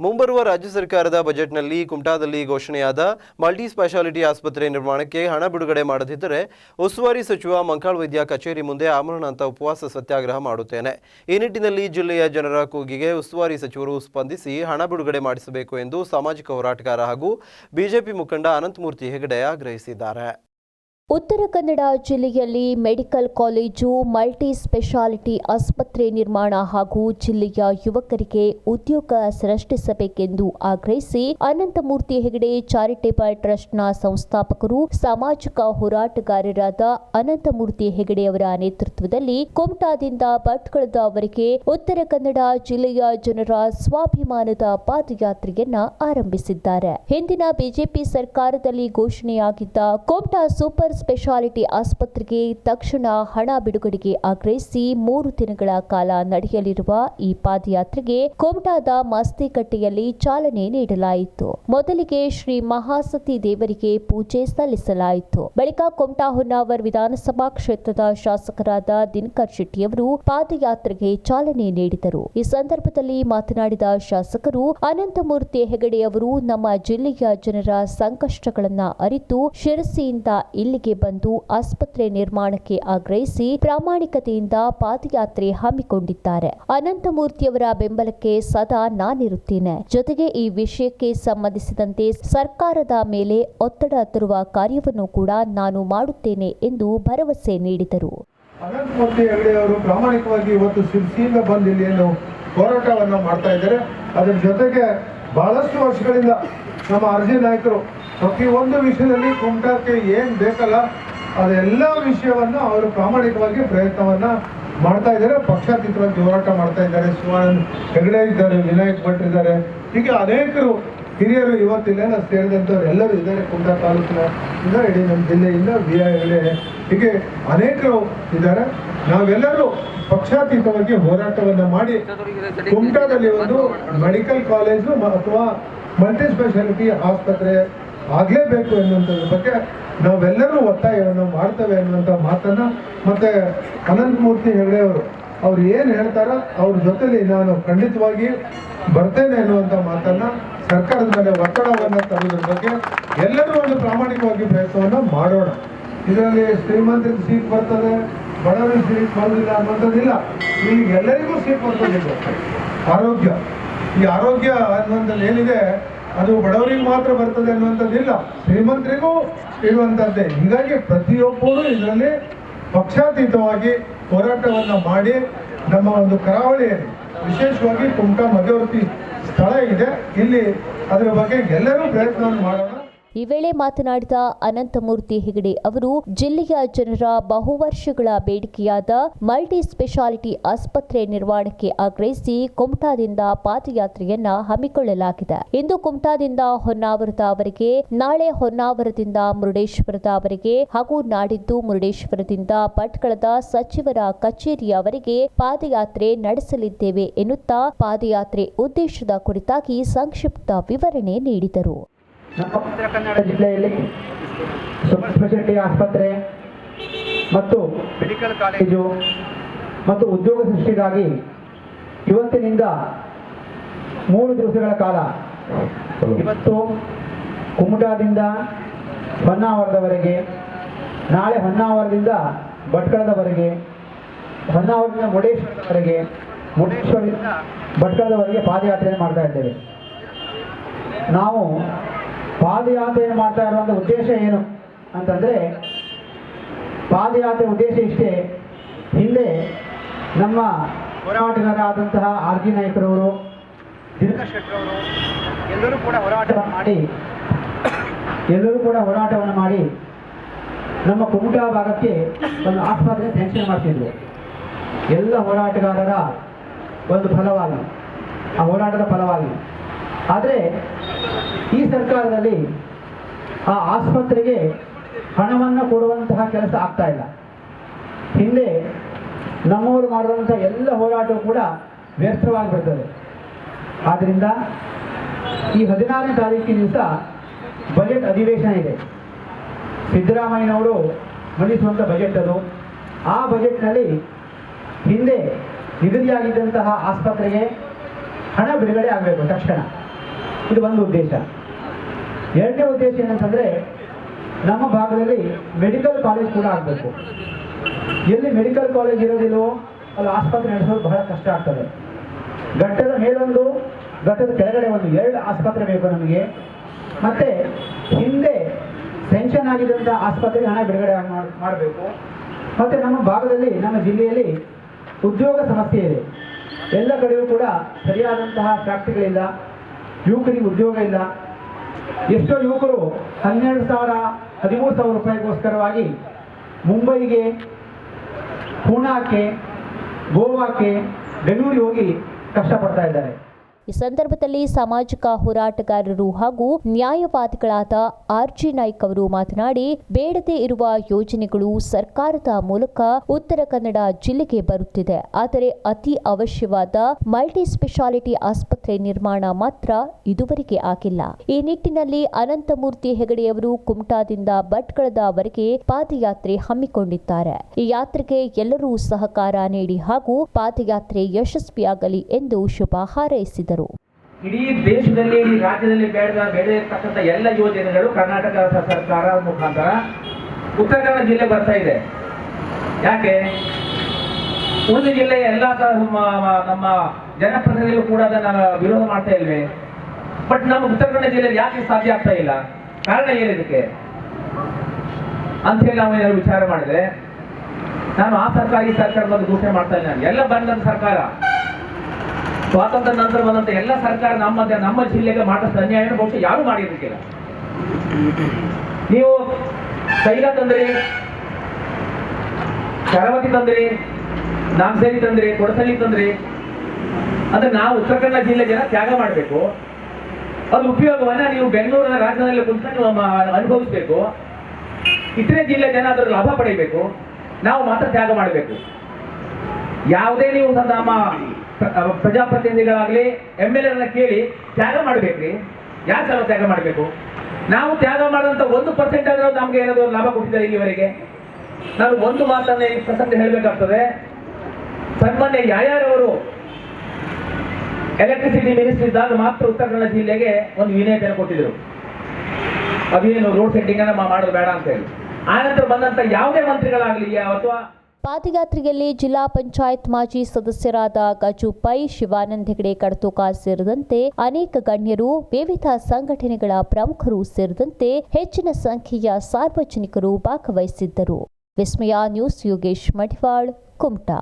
ಮುಂಬರುವ ರಾಜ್ಯ ಸರ್ಕಾರದ ಬಜೆಟ್ನಲ್ಲಿ ಕುಮಟಾದಲ್ಲಿ ಘೋಷಣೆಯಾದ ಮಲ್ಟಿ ಸ್ಪೆಷಾಲಿಟಿ ಆಸ್ಪತ್ರೆ ನಿರ್ಮಾಣಕ್ಕೆ ಹಣ ಬಿಡುಗಡೆ ಮಾಡದಿದ್ದರೆ ಉಸ್ತುವಾರಿ ಸಚಿವ ಮಂಕಾಳ್ ವೈದ್ಯ ಕಚೇರಿ ಮುಂದೆ ಆಮರಣ ಅಂತ ಉಪವಾಸ ಸತ್ಯಾಗ್ರಹ ಮಾಡುತ್ತೇನೆ. ಈ ನಿಟ್ಟಿನಲ್ಲಿ ಜಿಲ್ಲೆಯ ಜನರ ಕೂಗಿಗೆ ಉಸ್ತುವಾರಿ ಸಚಿವರು ಸ್ಪಂದಿಸಿ ಹಣ ಬಿಡುಗಡೆ ಮಾಡಿಸಬೇಕು ಎಂದು ಸಾಮಾಜಿಕ ಹೋರಾಟಗಾರ ಹಾಗೂ ಬಿಜೆಪಿ ಮುಖಂಡ ಅನಂತಮೂರ್ತಿ ಹೆಗಡೆ ಆಗ್ರಹಿಸಿದ್ದಾರೆ. ಉತ್ತರ ಕನ್ನಡ ಜಿಲ್ಲೆಯಲ್ಲಿ ಮೆಡಿಕಲ್ ಕಾಲೇಜು ಮಲ್ಟಿ ಸ್ಪೆಷಾಲಿಟಿ ಆಸ್ಪತ್ರೆ ನಿರ್ಮಾಣ ಹಾಗೂ ಜಿಲ್ಲೆಯ ಯುವಕರಿಗೆ ಉದ್ಯೋಗ ಸೃಷ್ಟಿಸಬೇಕೆಂದು ಆಗ್ರಹಿಸಿ ಅನಂತಮೂರ್ತಿ ಹೆಗಡೆ ಚಾರಿಟೇಬಲ್ ಟ್ರಸ್ಟ್ನ ಸಂಸ್ಥಾಪಕರು, ಸಾಮಾಜಿಕ ಹೋರಾಟಗಾರರಾದ ಅನಂತಮೂರ್ತಿ ಹೆಗಡೆ ಅವರ ನೇತೃತ್ವದಲ್ಲಿ ಕುಮಟಾದಿಂದ ಭಟ್ಕಳದವರೆಗೆ ಉತ್ತರ ಕನ್ನಡ ಜಿಲ್ಲೆಯ ಜನರ ಸ್ವಾಭಿಮಾನದ ಪಾದಯಾತ್ರೆಯನ್ನ ಆರಂಭಿಸಿದ್ದಾರೆ. ಹಿಂದಿನ ಬಿಜೆಪಿ ಸರ್ಕಾರದಲ್ಲಿ ಘೋಷಣೆಯಾಗಿದ್ದ ಕುಮಟಾ ಸೂಪರ್ ಸ್ಪೆಷಾಲಿಟಿ ಆಸ್ಪತ್ರೆಗೆ ತಕ್ಷಣ ಹಣ ಬಿಡುಗಡೆಗೆ ಆಗ್ರಹಿಸಿ ಮೂರು ದಿನಗಳ ಕಾಲ ನಡೆಯಲಿರುವ ಈ ಪಾದಯಾತ್ರೆಗೆ ಕೋಮಟಾದ ಮಸ್ತಿಕಟ್ಟೆಯಲ್ಲಿ ಚಾಲನೆ ನೀಡಲಾಯಿತು. ಮೊದಲಿಗೆ ಶ್ರೀ ಮಹಾಸತಿ ದೇವರಿಗೆ ಪೂಜೆ ಸಲ್ಲಿಸಲಾಯಿತು. ಬಳಿಕ ಕೋಮಟಾ ಹೊನ್ನಾವರ್ ವಿಧಾನಸಭಾ ಕ್ಷೇತ್ರದ ಶಾಸಕರಾದ ದಿನಕರ್ ಶೆಟ್ಟಿಯವರು ಪಾದಯಾತ್ರೆಗೆ ಚಾಲನೆ ನೀಡಿದರು. ಈ ಸಂದರ್ಭದಲ್ಲಿ ಮಾತನಾಡಿದ ಶಾಸಕರು, ಅನಂತಮೂರ್ತಿ ಹೆಗಡೆಯವರು ನಮ್ಮ ಜಿಲ್ಲೆಯ ಜನರ ಸಂಕಷ್ಟಗಳನ್ನು ಅರಿತು ಶಿರಸಿಯಿಂದ ಇಲ್ಲಿಗೆ ಬಂದು ಆಸ್ಪತ್ರೆ ನಿರ್ಮಾಣಕ್ಕೆ ಆಗ್ರಹಿಸಿ ಪ್ರಾಮಾಣಿಕತೆಯಿಂದ ಪಾದಯಾತ್ರೆ ಹಮ್ಮಿಕೊಂಡಿದ್ದಾರೆ. ಅನಂತಮೂರ್ತಿಯವರ ಬೆಂಬಲಕ್ಕೆ ಸದಾ ನಾನಿರುತ್ತೇನೆ. ಜೊತೆಗೆ ಈ ವಿಷಯಕ್ಕೆ ಸಂಬಂಧಿಸಿದಂತೆ ಸರ್ಕಾರದ ಮೇಲೆ ಒತ್ತಡ ತರುವ ಕಾರ್ಯವನ್ನು ಕೂಡ ನಾನು ಮಾಡುತ್ತೇನೆ ಎಂದು ಭರವಸೆ ನೀಡಿದರು. ಅನಂತಮೂರ್ತಿ ಹೆಗಡೆ ಅವರು ಪ್ರಾಮಾಣಿಕವಾಗಿ ಇವತ್ತು ಶಿರ್ಸಿಯಿಂದ ಬಂದು ಇಲ್ಲಿ ಏನು ಹೋರಾಟವನ್ನು ಮಾಡ್ತಾ ಇದ್ದಾರೆ. ಅದರ ಜೊತೆಗೆ ಬಹಳಷ್ಟು ವರ್ಷಗಳಿಂದ ನಮ್ಮ ಅರ್ಜಿ ನಾಯಕರು ಪ್ರತಿಯೊಂದು ವಿಷಯದಲ್ಲಿ ಕುಮಟಾಕ್ಕೆ ಏನು ಬೇಕಲ್ಲ, ಅದೆಲ್ಲ ವಿಷಯವನ್ನು ಅವರು ಪ್ರಾಮಾಣಿಕವಾಗಿ ಪ್ರಯತ್ನವನ್ನ ಮಾಡ್ತಾ ಇದ್ದಾರೆ. ಪಕ್ಷಾತೀತವಾಗಿ ಹೋರಾಟ ಮಾಡ್ತಾ ಇದ್ದಾರೆ. ಶಿವಾನಂದ್ ಹೆಗಡೆ ಇದ್ದಾರೆ, ವಿನಾಯಕ್ ಭಟ್ ಇದ್ದಾರೆ. ಹೀಗೆ ಅನೇಕರು ಹಿರಿಯರು ಇವತ್ತಿಲ್ಲೆಲ್ಲ ಸೇರಿದಂಥವ್ರು ಎಲ್ಲರೂ ಇದ್ದಾರೆ. ಕುಮಟಾ ತಾಲೂಕಿನ ಇಂದ ಇಡೀ ನಮ್ಮ ಜಿಲ್ಲೆಯಿಂದ ವಿ ಹೆಗಡೆ. ಹೀಗೆ ಅನೇಕರು ಇದ್ದಾರೆ. ನಾವೆಲ್ಲರೂ ಪಕ್ಷಾತೀತವಾಗಿ ಹೋರಾಟವನ್ನು ಮಾಡಿ ಕುಮಟಾದಲ್ಲಿ ಒಂದು ಮೆಡಿಕಲ್ ಕಾಲೇಜು ಅಥವಾ ಮಲ್ಟಿ ಸ್ಪೆಷಾಲಿಟಿ ಆಸ್ಪತ್ರೆ ಆಗಲೇಬೇಕು ಎನ್ನುವಂಥದ್ರ ಬಗ್ಗೆ ನಾವೆಲ್ಲರೂ ಒತ್ತಾಯವನ್ನು ಮಾಡ್ತೇವೆ ಅನ್ನುವಂಥ ಮಾತನ್ನ ಮತ್ತೆ ಅನಂತಮೂರ್ತಿ ಹೆಗಡೆಯವರು ಅವ್ರು ಏನು ಹೇಳ್ತಾರೋ ಅವ್ರ ಜೊತೆಲಿ ನಾನು ಖಂಡಿತವಾಗಿ ಬರ್ತೇನೆ ಅನ್ನುವಂಥ ಮಾತನ್ನ ಸರ್ಕಾರದ ಮೇಲೆ ಒತ್ತಡವನ್ನು ತರೋದ್ರ ಬಗ್ಗೆ ಎಲ್ಲರೂ ಒಂದು ಪ್ರಾಮಾಣಿಕವಾಗಿ ಪ್ರಯತ್ನವನ್ನು ಮಾಡೋಣ. ಇದರಲ್ಲಿ ಶ್ರೀಮಂತರಿಗೆ ಸೀಟ್ ಬರ್ತದೆ, ಬಡವರಿಗೆ ಸೀಟ್ ಬರೋದಿಲ್ಲ ಅನ್ನುವಂಥದ್ದಿಲ್ಲ. ಈಗ ಎಲ್ಲರಿಗೂ ಸೀಟ್ ಬರ್ತದೆ. ಆರೋಗ್ಯ, ಈ ಆರೋಗ್ಯ ಅನ್ನುವಂಥದ್ದು ಏನಿದೆ? ಅದು ಬಡವರಿಗೆ ಮಾತ್ರ ಬರ್ತದೆ ಅನ್ನುವಂಥದ್ದಿಲ್ಲ. ಶ್ರೀಮಂತರಿಗೂ ಇರುವಂಥದ್ದೇ. ಹೀಗಾಗಿ ಪ್ರತಿಯೊಬ್ಬರು ಇದರಲ್ಲಿ ಪಕ್ಷಾತೀತವಾಗಿ ಹೋರಾಟವನ್ನು ಮಾಡಿ ನಮ್ಮ ಒಂದು ಕರಾವಳಿಯಲ್ಲಿ ವಿಶೇಷವಾಗಿ ಕುಮಟಾ ಮಧ್ಯವರ್ತಿ ಸ್ಥಳ ಇದೆ. ಇಲ್ಲಿ ಅದರ ಬಗ್ಗೆ ಎಲ್ಲರೂ ಪ್ರಯತ್ನವನ್ನು ಮಾಡೋಣ. ಈ ವೇಳೆ ಮಾತನಾಡಿದ ಅನಂತಮೂರ್ತಿ ಹೆಗಡೆ ಅವರು, ಜಿಲ್ಲೆಯ ಜನರ ಬಹುವರ್ಷಗಳ ಬೇಡಿಕೆಯಾದ ಮಲ್ಟಿ ಸ್ಪೆಷಾಲಿಟಿ ಆಸ್ಪತ್ರೆ ನಿರ್ಮಾಣಕ್ಕೆ ಆಗ್ರಹಿಸಿ ಕುಮಟಾದಿಂದ ಪಾದಯಾತ್ರೆಯನ್ನ ಹಮ್ಮಿಕೊಳ್ಳಲಾಗಿದೆ. ಇಂದು ಕುಮಟಾದಿಂದ ಹೊನ್ನಾವರದವರೆಗೆ ನಾಳೆ ಹೊನ್ನಾವರದಿಂದ ಮುರುಡೇಶ್ವರದವರೆಗೆ ಹಾಗೂ ನಾಡಿದ್ದು ಮುರುಡೇಶ್ವರದಿಂದ ಭಟ್ಕಳದ ಸಚಿವರ ಕಚೇರಿಯವರೆಗೆ ಪಾದಯಾತ್ರೆ ನಡೆಸಲಿದ್ದೇವೆ ಎನ್ನುತ್ತಾ ಪಾದಯಾತ್ರೆ ಉದ್ದೇಶದ ಕುರಿತಾಗಿ ಸಂಕ್ಷಿಪ್ತ ವಿವರಣೆ ನೀಡಿದರು. ನಮ್ಮ ಉತ್ತರ ಕನ್ನಡ ಜಿಲ್ಲೆಯಲ್ಲಿ ಸೂಪರ್ ಸ್ಪೆಷಾಲಿಟಿ ಆಸ್ಪತ್ರೆ ಮತ್ತು ಮೆಡಿಕಲ್ ಕಾಲೇಜು ಮತ್ತು ಉದ್ಯೋಗ ಸೃಷ್ಟಿಗಾಗಿ ಇವತ್ತಿನಿಂದ ಮೂರು ದಿವಸಗಳ ಕಾಲ ಇವತ್ತು ಕುಮಟಾದಿಂದ ಹೊನ್ನಾವರದವರೆಗೆ, ನಾಳೆ ಹೊನ್ನಾವರದಿಂದ ಭಟ್ಕಳದವರೆಗೆ, ಹೊನ್ನಾವರದಿಂದ ಮುರುಡೇಶ್ವರದವರೆಗೆ, ಮುರುಡೇಶ್ವರದಿಂದ ಭಟ್ಕಳದವರೆಗೆ ಪಾದಯಾತ್ರೆ ಮಾಡ್ತಾ ಇದ್ದೇವೆ. ನಾವು ಪಾದಯಾತ್ರೆ ಮಾಡ್ತಾ ಇರುವಂಥ ಉದ್ದೇಶ ಏನು ಅಂತಂದರೆ ಪಾದಯಾತ್ರೆ ಉದ್ದೇಶ ಇಷ್ಟೇ. ಹಿಂದೆ ನಮ್ಮ ಹೋರಾಟಗಾರರಾದಂತಹ ಆರ್ ಜಿ ನಾಯಕರವರು ಶೆಟ್ಟರವರು ಎಲ್ಲರೂ ಕೂಡ ಹೋರಾಟವನ್ನು ಮಾಡಿ, ಎಲ್ಲರೂ ಕೂಡ ಹೋರಾಟವನ್ನು ಮಾಡಿ ನಮ್ಮ ಕುಮಟಾ ಭಾಗಕ್ಕೆ ಒಂದು ಆಸ್ಪತ್ರೆ ಸ್ಯಾಂಕ್ಷನ್ ಮಾಡ್ತಿದ್ರು ಎಲ್ಲ ಹೋರಾಟಗಾರರ ಒಂದು ಫಲವಾಗಿ, ಆ ಹೋರಾಟದ ಫಲವಾಗಿ. ಆದರೆ ಈ ಸರ್ಕಾರದಲ್ಲಿ ಆ ಆಸ್ಪತ್ರೆಗೆ ಹಣವನ್ನು ಕೊಡುವಂತಹ ಕೆಲಸ ಆಗ್ತಾ ಇಲ್ಲ. ಹಿಂದೆ ನಮ್ಮವರು ಮಾಡಿದಂಥ ಎಲ್ಲ ಹೋರಾಟವು ಕೂಡ ವ್ಯರ್ಥವಾಗಿ ಬರ್ತದೆ. ಆದ್ದರಿಂದ ಈ ಹದಿನಾರನೇ ತಾರೀಕಿನಿಂದ ಬಜೆಟ್ ಅಧಿವೇಶನ ಇದೆ. ಸಿದ್ದರಾಮಯ್ಯನವರು ಮಂಡಿಸುವಂಥ ಬಜೆಟ್ ಅದು. ಆ ಬಜೆಟ್ನಲ್ಲಿ ಹಿಂದೆ ನಿಗದಿಯಾಗಿದ್ದಂತಹ ಆಸ್ಪತ್ರೆಗೆ ಹಣ ಬಿಡುಗಡೆ ಆಗಬೇಕು ತಕ್ಷಣ. ಇದು ಒಂದು ಉದ್ದೇಶ. ಎರಡನೇ ಉದ್ದೇಶ ಏನಂತಂದರೆ, ನಮ್ಮ ಭಾಗದಲ್ಲಿ ಮೆಡಿಕಲ್ ಕಾಲೇಜ್ ಕೂಡ ಆಗಬೇಕು. ಎಲ್ಲಿ ಮೆಡಿಕಲ್ ಕಾಲೇಜ್ ಇರೋದಿಲ್ಲವೋ ಅಲ್ಲಿ, ಆಸ್ಪತ್ರೆ ನಡೆಸೋದು ಬಹಳ ಕಷ್ಟ ಆಗ್ತದೆ. ಘಟ್ಟದ ಮೇಲೊಂದು, ಘಟ್ಟದ ಕೆಳಗಡೆ ಒಂದು, ಎರಡು ಆಸ್ಪತ್ರೆ ಬೇಕು ನಮಗೆ. ಮತ್ತೆ ಹಿಂದೆ ಸೆಂಕ್ಷನ್ ಆಗಿದ್ದಂಥ ಆಸ್ಪತ್ರೆಗೆ ಹಣ ಬಿಡುಗಡೆ ಮಾಡ್- ಮಾಡಬೇಕು. ಮತ್ತೆ ನಮ್ಮ ಭಾಗದಲ್ಲಿ, ನಮ್ಮ ಜಿಲ್ಲೆಯಲ್ಲಿ ಉದ್ಯೋಗ ಸಮಸ್ಯೆ ಇದೆ. ಎಲ್ಲ ಕಡೆಯೂ ಕೂಡ ಸರಿಯಾದಂತಹ ಫ್ಯಾಕ್ಟ್ರಿಗಳಿಲ್ಲ ಯುವಕರಿಗೆ ಉದ್ಯೋಗ ಇಲ್ಲ. ಎಷ್ಟೋ ಯುವಕರು ಹನ್ನೆರಡು ಸಾವಿರ, ಹದಿಮೂರು ಸಾವಿರ ರೂಪಾಯಿಗೋಸ್ಕರವಾಗಿ ಮುಂಬೈಗೆ ಪೂನಾಕ್ಕೆ ಗೋವಾಕ್ಕೆ, ಬೆಂಗಳೂರಿಗೆ ಹೋಗಿ ಕಷ್ಟಪಡ್ತಾ ಇದ್ದಾರೆ. ಈ ಸಂದರ್ಭದಲ್ಲಿ ಸಾಮಾಜಿಕ ಹೋರಾಟಗಾರರು ಹಾಗೂ ನ್ಯಾಯವಾದಿಗಳಾದ ಆರ್ಜಿ ನಾಯ್ಕ್ ಅವರು ಮಾತನಾಡಿ, ಬೇಡದೇ ಇರುವ ಯೋಜನೆಗಳು ಸರ್ಕಾರದ ಮೂಲಕ ಉತ್ತರ ಕನ್ನಡ ಜಿಲ್ಲೆಗೆ ಬರುತ್ತಿದೆ. ಆದರೆ ಅತಿ ಅವಶ್ಯವಾದ ಮಲ್ಟಿ ಸ್ಪೆಷಾಲಿಟಿ ಆಸ್ಪತ್ರೆ ನಿರ್ಮಾಣ ಮಾತ್ರ ಇದುವರೆಗೆ ಆಗಿಲ್ಲ. ಈ ನಿಟ್ಟಿನಲ್ಲಿ ಅನಂತಮೂರ್ತಿ ಹೆಗಡೆಯವರು ಕುಮಟಾದಿಂದ ಭಟ್ಕಳದವರೆಗೆ ಪಾದಯಾತ್ರೆ ಹಮ್ಮಿಕೊಂಡಿದ್ದಾರೆ. ಈ ಯಾತ್ರೆಗೆ ಎಲ್ಲರೂ ಸಹಕಾರ ನೀಡಿ ಹಾಗೂ ಪಾದಯಾತ್ರೆ ಯಶಸ್ವಿಯಾಗಲಿ ಎಂದು ಶುಭ ಹಾರೈಸಿದರು. ಇಡೀ ದೇಶದಲ್ಲಿ, ಇಡೀ ರಾಜ್ಯದಲ್ಲಿ ಬೇಡ ಬೇಡತಕ್ಕಂಥ ಎಲ್ಲ ಯೋಜನೆಗಳು ಕರ್ನಾಟಕ ಸರ್ಕಾರ ಮುಖಾಂತರ ಉತ್ತರ ಕನ್ನಡ ಜಿಲ್ಲೆ ಬರ್ತಾ ಇದೆ. ಯಾಕೆ? ಉಳಿದ ಜಿಲ್ಲೆಯ ಎಲ್ಲ ನಮ್ಮ ಜನಪ್ರತಿನಿಧಿಗಳು ಕೂಡ ಅದನ್ನ ವಿರೋಧ ಮಾಡ್ತಾ ಇಲ್ವೆ? ಬಟ್ ನಮ್ಮ ಉತ್ತರ ಕನ್ನಡ ಜಿಲ್ಲೆಯಲ್ಲಿ ಯಾಕೆ ಸಾಧ್ಯ ಆಗ್ತಾ ಇಲ್ಲ? ಕಾರಣ ಏನಿದಕ್ಕೆ ಅಂತ ಹೇಳಿ ನಾವು ಏನಾದ್ರು ವಿಚಾರ ಮಾಡಿದ್ರೆ, ನಾನು ಆ ಸರ್ಕಾರ, ಈ ಸರ್ಕಾರ ಬಂದು ಘೋಷಣೆ ಮಾಡ್ತಾ ಇಲ್ಲ. ಎಲ್ಲ ಬಂದಂತ ಸರ್ಕಾರ. ಸ್ವಾತಂತ್ರ್ಯ ನಂತರ ಬಂದಂತ ಎಲ್ಲ ಸರ್ಕಾರ ನಮ್ಮ ನಮ್ಮ ಜಿಲ್ಲೆಗೆ ಮಾಡಷ್ಟು ಅನ್ಯಾಯ ಬಹುಶಃ ಯಾರು ಮಾಡಿರ್ಲಿಕ್ಕಿಲ್ಲ. ನೀವು ತೈಲ ತಂದ್ರಿ, ಶರಾವತಿ ತಂದ್ರಿ ನಾಮಸೇರಿ ತಂದ್ರಿ ಕೊಡಸಲ್ಲಿ ತಂದ್ರಿ, ಅಂದ್ರೆ ನಾವು ಉತ್ತರ ಕನ್ನಡ ಜಿಲ್ಲೆ ಜನ ತ್ಯಾಗ ಮಾಡಬೇಕು. ಅದು ಉಪಯೋಗವನ್ನ ನೀವು ಬೆಂಗಳೂರಿನ ರಾಜ್ಯದಲ್ಲಿ ಕುಂತು ನೀವು ಅನುಭವಿಸ್ಬೇಕು. ಇತರೆ ಜಿಲ್ಲೆ ಜನ ಅದರ ಲಾಭ ಪಡೆಯಬೇಕು ನಾವು ಮಾತ್ರ ತ್ಯಾಗ ಮಾಡಬೇಕು. ಯಾವುದೇ ನೀವು ನಮ್ಮ ಪ್ರಜಾಪ್ರತಿನಿಧಿಗಳಾಗಲಿ ಎಂ ಎಲ್ ಎನ್ನ ಕೇಳಿ ತ್ಯಾಗ ಮಾಡ್ಬೇಕ್ರಿ. ಯಾಕೆ ಸಲ ತ್ಯಾಗ ಮಾಡಬೇಕು? ನಾವು ತ್ಯಾಗ ಮಾಡಿದಂತ ಒಂದು ಪರ್ಸೆಂಟ್ ಆದರೂ ನಮಗೆ ಏನಾದರೂ ಲಾಭ ಕೊಟ್ಟಿದ್ದಾರೆ ಇಲ್ಲಿವರೆಗೆ? ನಾನು ಒಂದು ಮಾತನ್ನ ಈ ಪ್ರಸಂಗ ಹೇಳಬೇಕಾಗ್ತದೆ. ಸನ್ಮಾನ್ಯ ಯಾರ್ಯಾರವರು ಎಲೆಕ್ಟ್ರಿಸಿಟಿ ಮಿನಿಸ್ಟರ್ ಇದ್ದಾಗ ಮಾತ್ರ ಉತ್ತರ ಕನ್ನಡ ಜಿಲ್ಲೆಗೆ ಒಂದು ವಿನಯತೆಯನ್ನು ಕೊಟ್ಟಿದ್ರು. ಅದೇನು ರೋಡ್ ಸೆಟ್ಟಿಂಗ್ ಅನ್ನ ಮಾಡೋದು ಬೇಡ ಅಂತ ಹೇಳಿ. ಆನಂತರ ಬಂದಂತ ಯಾವುದೇ ಮಂತ್ರಿಗಳಾಗಲಿ ಅಥವಾ ಪಾದಯಾತ್ರೆಯಲ್ಲಿ ಜಿಲ್ಲಾ ಪಂಚಾಯತ್ ಮಾಜಿ ಸದಸ್ಯರಾದ ಗಜುಪೈ ಶಿವಾನಂದ ಹೆಗಡೆ, ಕಡತೋಕ ಸೇರಿದಂತೆ ಅನೇಕ ಗಣ್ಯರು, ವಿವಿಧ ಸಂಘಟನೆಗಳ ಪ್ರಮುಖರು ಸೇರಿದಂತೆ ಹೆಚ್ಚಿನ ಸಂಖ್ಯೆಯ ಸಾರ್ವಜನಿಕರು ಭಾಗವಹಿಸಿದ್ದರು. ವಿಸ್ಮಯ ನ್ಯೂಸ್ ಯೋಗೇಶ್ ಮಡಿವಾಳ್, ಕುಮಟಾ.